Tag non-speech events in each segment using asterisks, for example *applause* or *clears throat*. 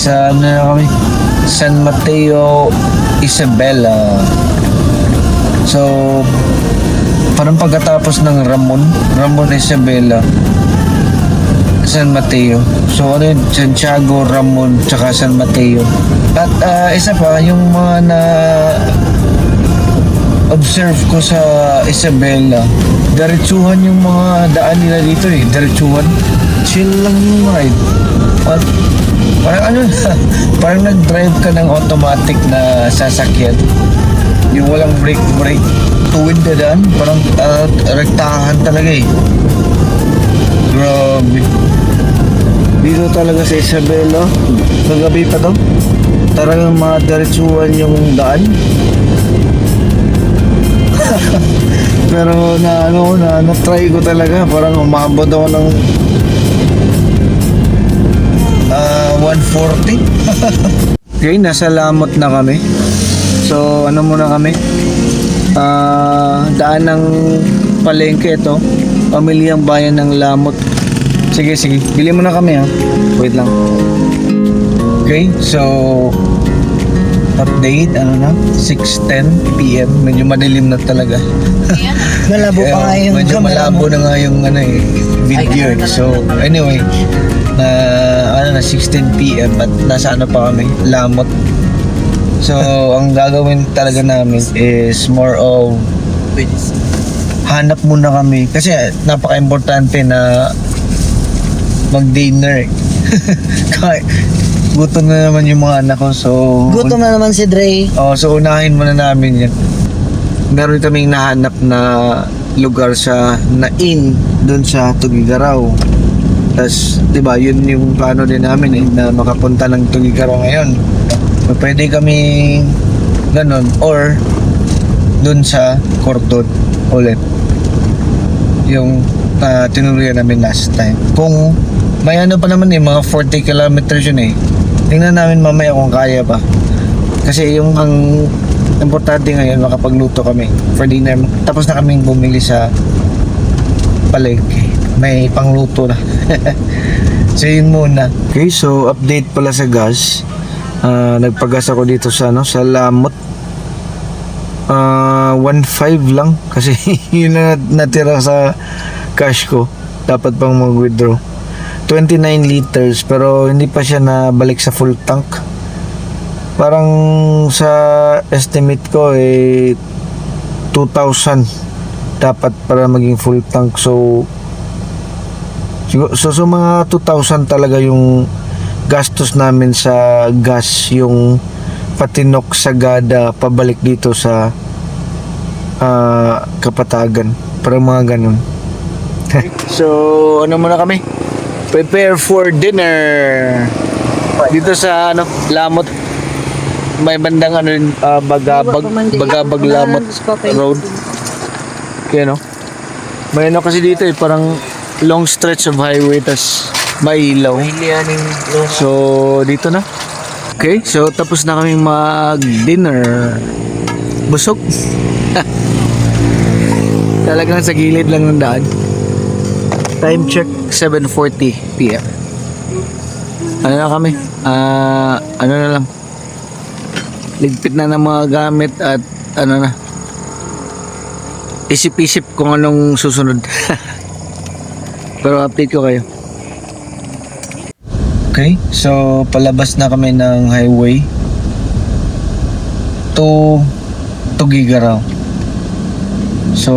Sa ano na kami? San Mateo, Isabela. So, parang pagkatapos ng Ramon, Ramon Isabela, San Mateo. So, ano yun? Santiago, Ramon, tsaka San Mateo. At ah, isa pa, yung mga na observe ko sa Isabela, diretsuhan yung mga daan nila dito eh. Diretsuhan. Chill lang yung ride. At parang ano *laughs* parang nag-drive ka ng automatic na sasakyan. Yung walang brake-brake. Tuwid na daan. Parang uh, rektahan talaga eh. Grabe. Dito talaga sa Isabela, kagabi pa to, talagang mga yung daan. *laughs* Pero na ano na na-try ko talaga parang umabot ako ng 140. *laughs* okay, nasa Lamot na kami. So ano muna kami? Ah daan ng palengke ito. Pamilyang bayan ng Lamot. Sige, sige. Bili mo na kami ha. Wait lang. Okay, so update ano na 6:10 PM medyo madilim na talaga *laughs* Malabo pa nga yung medyo camera malabo na nga yung ano eh video eh. so anyway na ano na 16 PM at nasa ano pa kami lamot so *laughs* ang gagawin talaga namin is more of hanap muna kami kasi napaka-importante na mag-dinner *laughs* gutom na naman yung mga anak ko so Gutom na naman si Dre. Oh, so unahin muna namin yan. Meron kaming nahanap na lugar sa na inn doon sa Tugigaraw. Tapos, 'di ba, yun yung plano din namin eh, na makapunta ng Tugigaraw ngayon. So, pwede kami ganun or doon sa Cordon ulit. Yung uh, tinuruyan namin last time. Kung may ano pa naman eh, mga 40 kilometers yun eh. Tingnan namin mamaya kung kaya pa. Kasi yung ang importante ngayon makapagluto kami for dinner. Tapos na kaming bumili sa palengke. May pangluto na. *laughs* so yun muna. Okay, so update pala sa gas. Ah, nagpagas ako dito sa ano, sa Lamot. Ah, 1.5 lang *laughs* kasi yun na natira sa cash ko. Dapat pang mag-withdraw. 29 liters pero hindi pa siya nabalik sa full tank. Parang sa estimate ko eh 2,000 dapat para maging full tank. So so, so mga 2,000 talaga yung gastos namin sa gas yung patinok Sagada pabalik dito sa ah, Kapatagan. Parang mga ganun. *laughs* so, ano muna kami? Prepare for dinner. Dito sa ano, Lamot. May bandang ano ah, Bagabag, Bagabag Lamot Road. Kaya no? May ano kasi dito eh, parang long stretch of highway tas may ilaw. So, dito na. Okay, so tapos na kaming mag-dinner. Busog. *laughs* Talagang sa gilid lang ng daan. Time check 7:40 PM. Ano na kami? Ah, ano na lang. Ligpit na ng mga gamit at ano na. Isip-isip kung anong susunod. *laughs* Pero update ko kayo. Okay, so palabas na kami ng highway to Tugigaraw. So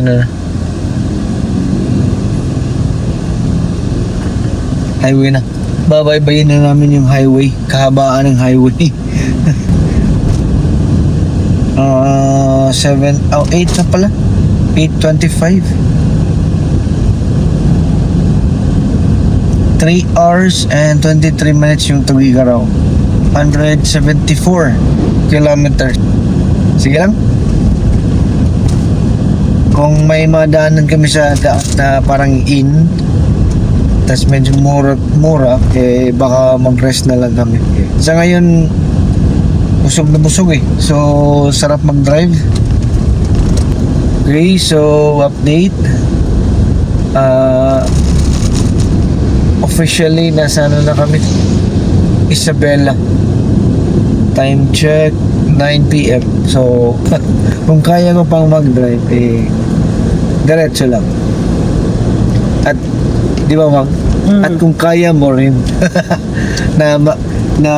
ano na? Highway na. Babaybayin na namin yung highway. Kahabaan ng highway. *laughs* Ah, 7, oh, 8 na pala. 8.25. 3 hours and 23 minutes yung Tugigaraw. 174 kilometers. Sige lang. Kung may madaanan kami sa daan na parang inn, tas medyo mura, mura, eh baka mag-rest na lang kami. Sa ngayon, busog na busog eh. So, sarap mag-drive. Okay, so update. Ah, officially nasa ano na kami Isabela time check 9pm so *laughs* kung kaya ko pang mag-drive eh diretso lang at di ba Mang? Mm. at kung kaya mo rin *laughs* na ma- na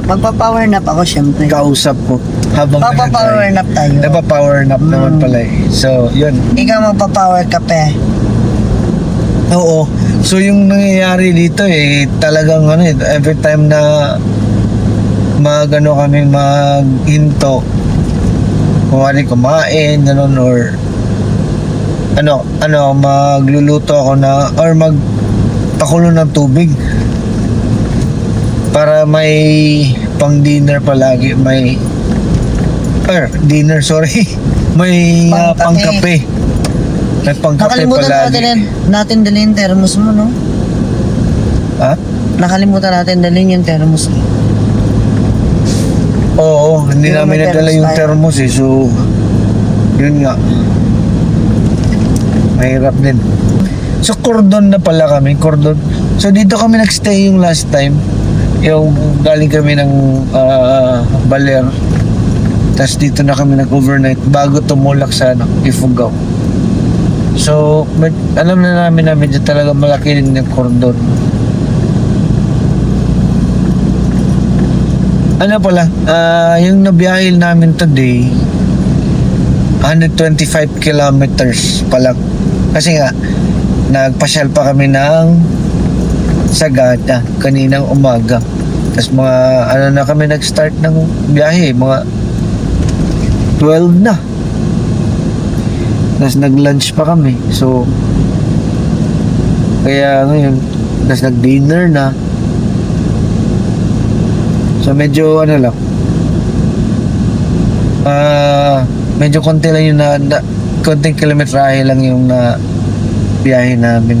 Magpa-power nap ako syempre. kausap ko habang nag-drive. nap tayo. Napa-power nap naman Mm. pala eh. So, yun. Ikaw magpa-power kape. Oo. So, yung nangyayari dito eh, talagang ano eh, every time na magano kami maghinto, kumari kumain, ganun, or ano, ano, magluluto ako na, or magpakulo ng tubig para may pang dinner palagi, may or dinner, sorry. *laughs* May uh, Pangkape. May pangkape Nakalimutan palagi. natin, natin dalhin yung thermos mo, no? Ha? Nakalimutan natin dalhin yung thermos mo. Oo, hindi namin may nadala thermos yung tayo. thermos eh. So, yun nga. Mahirap din. So, cordon na pala kami. Cordon. So, dito kami nagstay yung last time. Yung galing kami ng ah, Baler. Tapos dito na kami nag-overnight bago tumulak sa ano, Ifugao. So, med- alam na namin na medyo talaga malaki din yung cordon. Ano pala, ah yung nabiyahil namin today, 125 kilometers pa lang. Kasi nga, nagpasyal pa kami ng Sagada kaninang umaga. Tapos mga, ano na kami nag-start ng biyahe, mga 12 na. Tapos nag-lunch pa kami. So, kaya ngayon, tapos nag-dinner na. So medyo ano lang. Ah, medyo konti lang yung na, na konting kilometrahe lang yung na biyahe namin.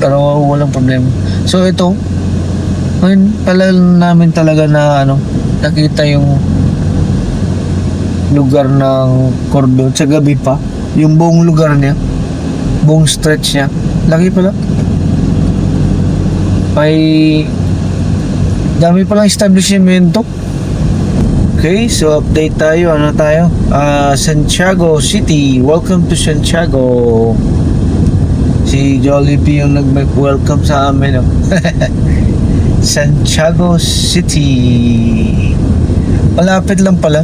Pero walang problema. So ito, ngayon pala namin talaga na ano, nakita yung lugar ng Cordon sa gabi pa. Yung buong lugar niya, buong stretch niya. Laki pala. May dami palang establishmento. Okay, so update tayo. Ano tayo? Ah, Santiago City. Welcome to Santiago. Si Jollibee yung nag-welcome sa amin. Oh. *laughs* Santiago City. Malapit lang pala.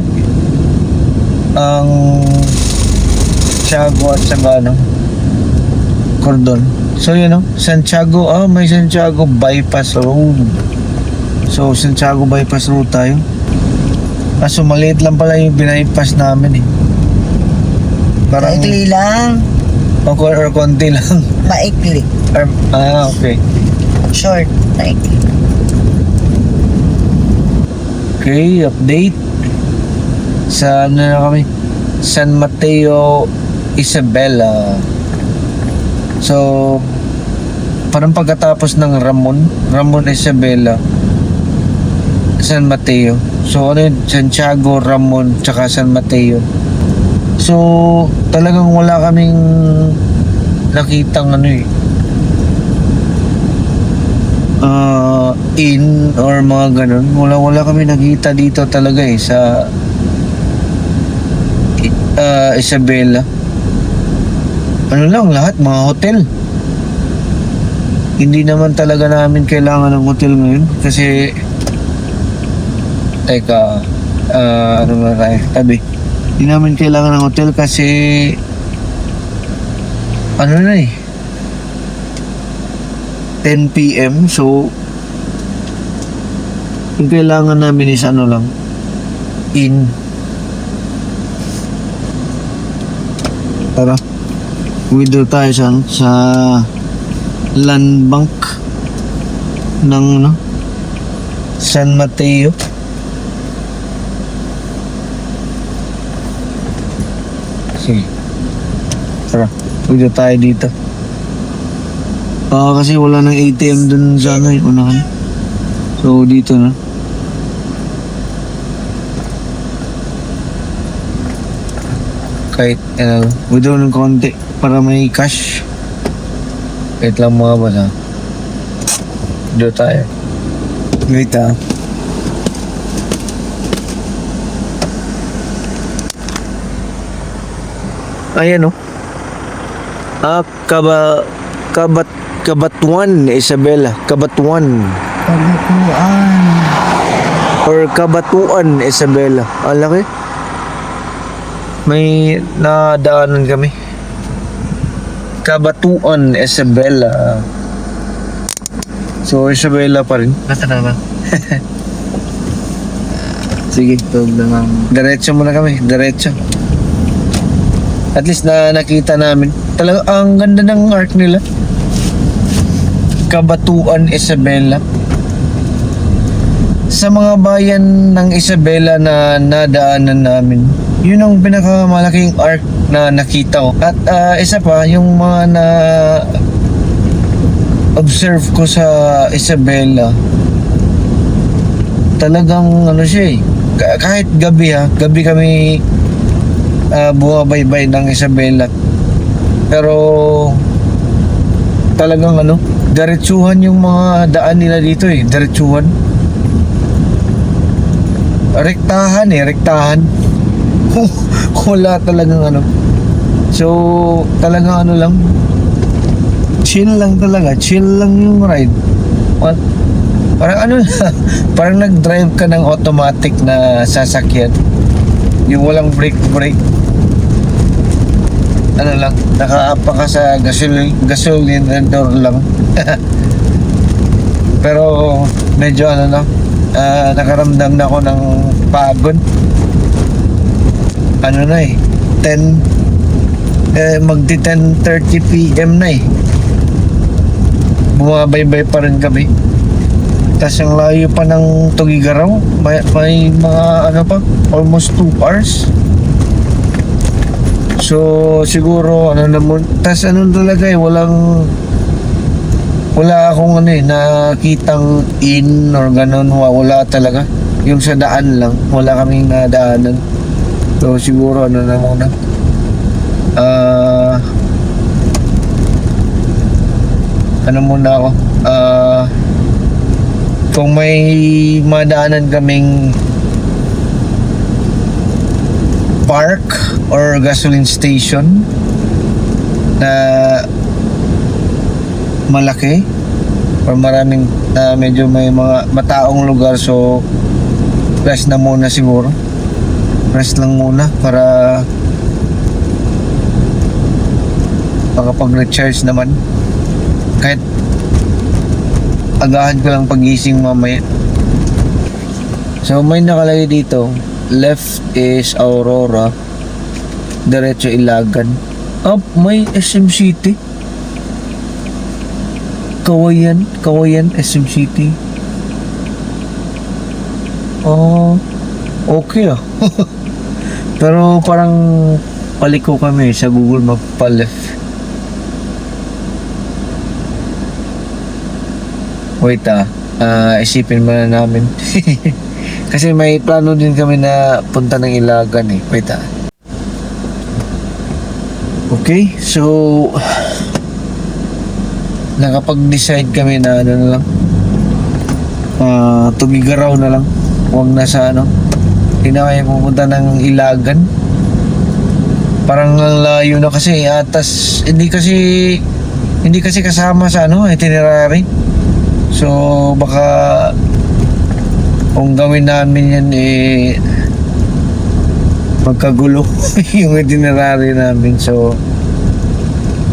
Ang Santiago at saka ano, Cordon. So yun know, Santiago, ah may Santiago Bypass Road. So, Santiago bypass road tayo. Kaso maliit lang pala yung bypass namin eh. Parang Maikli lang. o, or konti lang. *laughs* Maikli. Or, ah, okay. Short. Maikli. Okay, update. Sa ano na kami? San Mateo, Isabela. So, parang pagkatapos ng Ramon, Ramon Isabela, San Mateo. So, ano yun? Santiago, Ramon, tsaka San Mateo. So, talagang wala kaming nakitang ano eh. ah, in or mga ganun. Wala, wala kami nakita dito talaga eh sa uh, Isabela. Ano lang, lahat mga hotel. Hindi naman talaga namin kailangan ng hotel ngayon kasi teka ah, ano na tayo tabi hindi namin kailangan ng hotel kasi ano na eh 10 p.m. So, yung kailangan namin is ano lang, in. Tara, withdraw tayo sa, sa land bank ng ano, San Mateo. Sige. Tara, withdraw tayo dito. Ah, kasi wala nang ATM dun sa ano, unahan. So, dito na. Kahit, ano, withdraw ng konti para may cash. Wait lang mga ha. Doon tayo. Wait ah. Ayan oh. Ah, kaba... Kabat... Kabatuan, Isabela. Kabatuan. Pagbukuan. Or Kabatuan, Isabela. Ang laki. May nadaanan kami. Kabatuan, Isabela. So, Isabela pa rin. Basta na ba? *laughs* Sige. Tug na lang. Diretso muna kami. Diretso. At least na nakita namin. Talaga, ang ganda ng art nila. Kabatuan Isabela. Sa mga bayan ng Isabela na nadaanan namin, yun ang pinakamalaking art na nakita ko. At ah, isa pa, yung mga na observe ko sa Isabela, talagang ano siya eh, ka- kahit gabi ha, gabi kami uh, bumabaybay ng Isabela. Pero talagang ano, diretsuhan yung mga daan nila dito eh, diretsuhan. Rektahan eh, rektahan. *laughs* Wala talagang ano. So, talagang ano lang, chill lang talaga, chill lang yung ride. What? Parang ano, *laughs* parang nag-drive ka ng automatic na sasakyan. Yung walang brake-brake. Ano lang, nakaapa ka sa gasoline, gasoline door lang. *laughs* Pero medyo ano na, ah, nakaramdam na ako ng pagod. Ano na eh, 10, eh, magti 10.30 p.m. na eh. Bumabaybay pa rin kami. Tapos ang layo pa ng Tugigaraw, may, may mga ano pa, almost 2 hours. So, siguro, ano naman, tas ano talaga eh, walang, wala akong ano eh, nakitang in or ganun, wa- wala talaga. Yung sa daan lang, wala kaming nadaanan. So, siguro, ano na muna, ah, ano muna ako, ah, kung may madaanan kaming park or gasoline station na malaki or maraming na medyo may mga mataong lugar so rest na muna siguro rest lang muna para makapag-recharge naman. Kahit agahan ko lang pagising mamaya. So may nakalagay dito left is Aurora diretso Ilagan. Up may SM City? Kawayan Kawayan SM City. Oh okay ah *laughs* pero parang paliko kami sa Google Map pa left wait ah. Ah, isipin muna namin. *laughs* Kasi may plano din kami na punta ng Ilagan eh. Wait ah. Okay so nakapag-decide kami na ano na lang. Ah tumigaraw na lang. Huwag na sa ano hindi na kayo pupunta ng Ilagan parang ang layo na kasi atas hindi kasi hindi kasi kasama sa ano itinerary. So baka kung gawin namin yan eh magkagulo *laughs* yung itinerary namin. So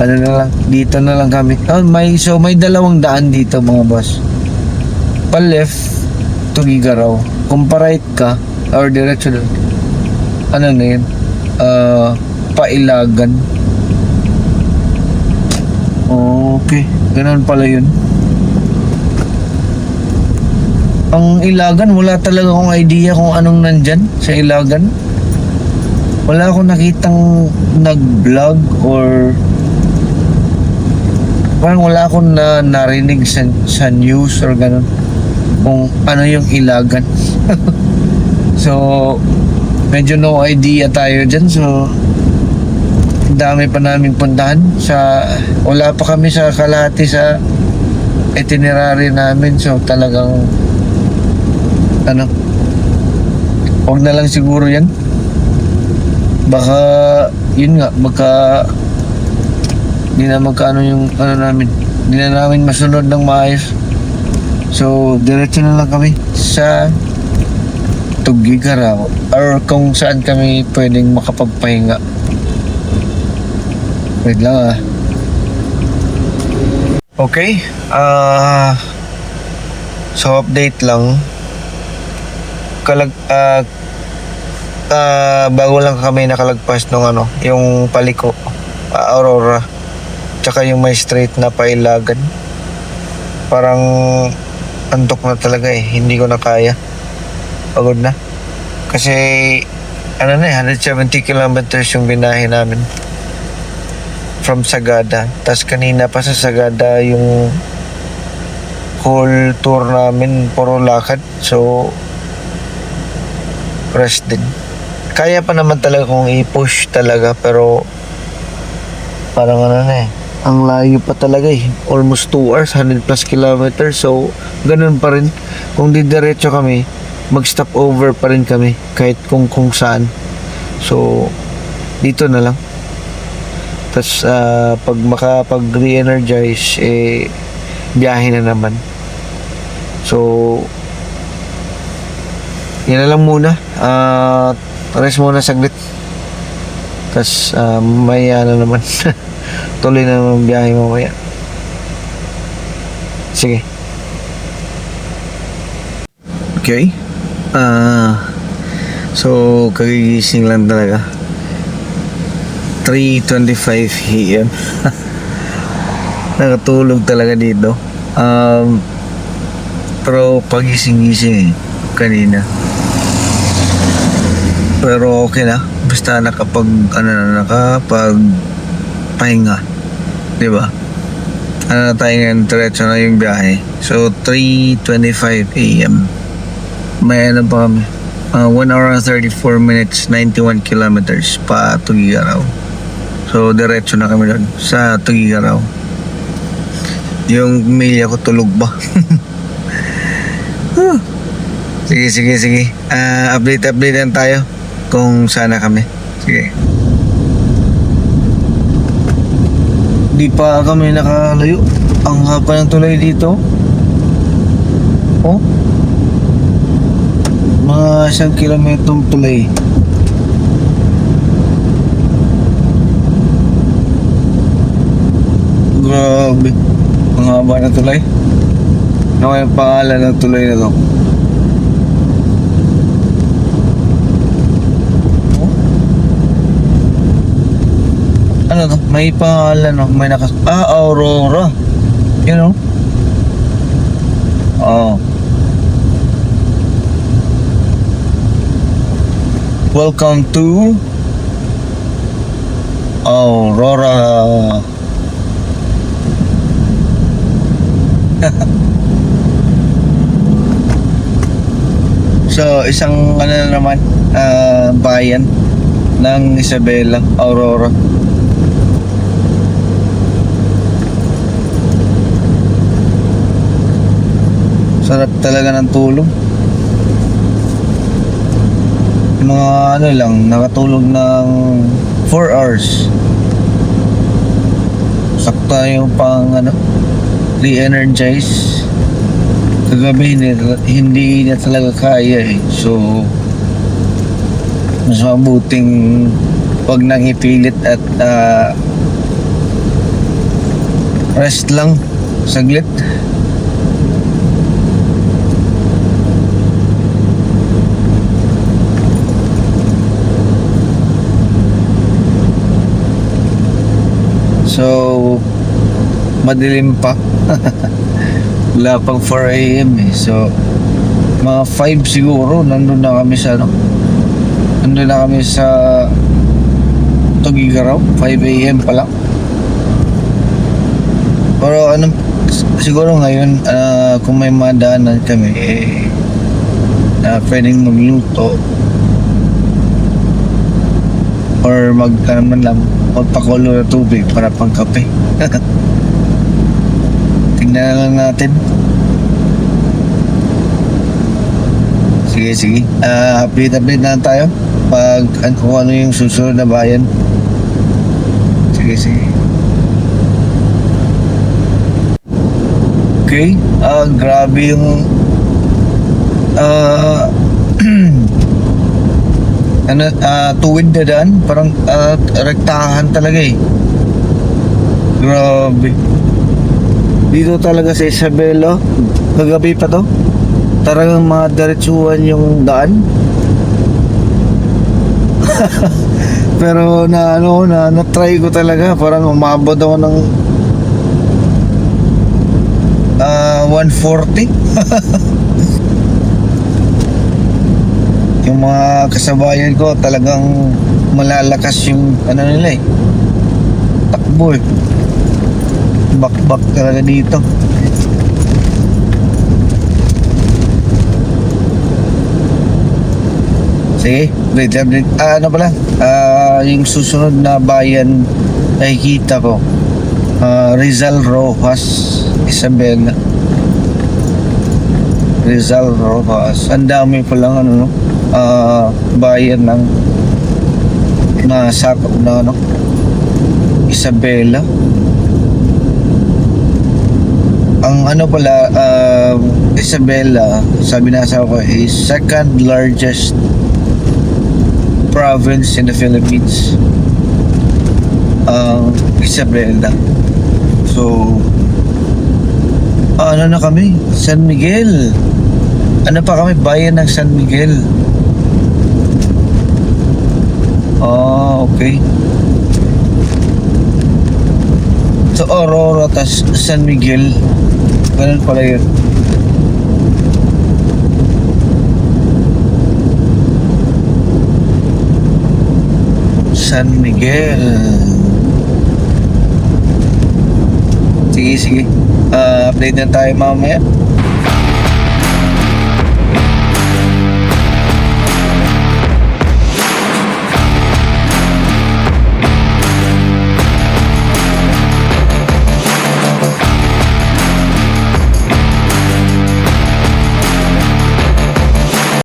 ano na lang dito na lang kami. Oh, may so may dalawang daan dito mga boss. Pa left Tugigaraw. Kung pa right ka or diretso doon ano na yun? Uh, pailagan. Okay. Ganun pala yun. Ang ilagan wala talaga akong idea kung anong nandyan sa ilagan. Wala akong nakitang nag-vlog or parang wala akong na narinig sa, sa news or ganun. Kung ano yung ilagan *laughs* so medyo no idea tayo dyan so dami pa namin puntahan sa wala pa kami sa kalahati sa itinerary namin. So talagang ano huwag na lang siguro yan. Baka yun nga, baka hindi na magkano yung ano namin. Hindi na namin masunod ng maayos. So, diretso na lang kami sa Tugigaraw or kung saan kami pwedeng makapagpahinga. Wait lang ah. Okay. Ah so update lang. Kalag ah ah, bago lang kami nakalagpas ng ano, yung paliko, ah, Aurora. Tsaka yung may straight na pailagan. Parang antok na talaga eh. Hindi ko na kaya. Pagod na. Kasi ano na eh, 170 kilometers yung binahe namin from Sagada. Tapos kanina pa sa Sagada yung whole tour namin puro lakad. So rest din. Kaya pa naman talaga kung i-push talaga pero parang ano na eh. Ang layo pa talaga eh. Almost 2 hours, 100 plus kilometers. So, ganun pa rin. Kung didiretso kami, mag-stop over pa rin kami. Kahit kung kung saan. So, dito na lang. Tapos, ah, pag makapag re-energize, eh, biyahe na naman. So, yan na lang muna. Ah, rest muna saglit. Tapos, ah, may ano naman. *laughs* Tuloy na naman biyahe mamaya. Sige. Okay. Ah, so, kagigising lang talaga. 3.25 a.m. *laughs* Nakatulog talaga dito. Um, pero pagising-gising eh, kanina. Pero okay na. Basta nakapag, ano na, nakapag pahinga. Di ba? Ano na tayo ngayon, diretso na yung biyahe. So, 3.25 a.m. May ano pa kami. Uh, 1 hour and 34 minutes, 91 kilometers pa Tugigaraw. So, diretso na kami doon sa Tugigaraw. Yung pamilya ko tulog ba? *laughs* Sige, sige, sige. Ah, update, update lang tayo kung sana kami. Sige. Di pa kami nakalayo. Ang haba ng tulay dito. Oh. Mga isang kilometrong tulay. Grabe. Ang haba ng tulay. Ano kaya ang pangalan ng tulay na to? Ano to? May pangalan no? May nakas... Ah, Aurora. You know? Oh. Welcome to Aurora. *laughs* So, isang ano na naman, ah, bayan ng Isabela, Aurora. Sarap talaga ng tulog. Mga ano lang, nakatulog ng 4 hours. Sakta yung pang ano, re-energize kagabi hindi, na talaga kaya eh. So, mas mabuting wag nang ipilit at ah, rest lang saglit. So, madilim pa. *laughs* Wala pang 4 a.m. eh. So, mga 5 siguro, nandun na kami sa ano. Nandun na kami sa Tugigaraw. 5 a.m. pa lang. Pero ano, siguro ngayon, ah, kung may madaanan kami, eh, na pwedeng magluto or mag, ano man lang, magpakulo na tubig para pang kape. *laughs* Tingnan na lang natin. Sige, sige. Ah, update-update na lang tayo. Pag kung ano yung susunod na bayan. Sige, sige. Okay. Ah, grabe yung ah *clears throat* ano, ah, tuwid na daan. Parang ah, rektahan talaga eh. Grabe. Dito talaga sa Isabela, kagabi pa to. Talagang mga diretsuhan yung daan. *laughs* Pero na ano na na-try ko talaga parang umabot ako ng ah 140. *laughs* yung mga kasabayan ko talagang malalakas yung ano nila eh. Takbo eh. Bakbak talaga dito. Sige, wait, wait. Ah, ano pala? Ah, yung susunod na bayan nakikita ko. Ah, Rizal Rojas, Isabela. Rizal Rojas. Ang dami pa lang ano, no? Ah, bayan ng nasakop na ano, Isabela. Ang ano pala, um, Isabela, sabi na sa ko, is second largest province in the Philippines. Ang Isabela. So, ano na kami? San Miguel. Ano pa kami? Bayan ng San Miguel. Ah, okay. So, Aurora, tas San Miguel. Ganun pala yun. San Miguel. Sige, sige. Ah, update na tayo mamaya.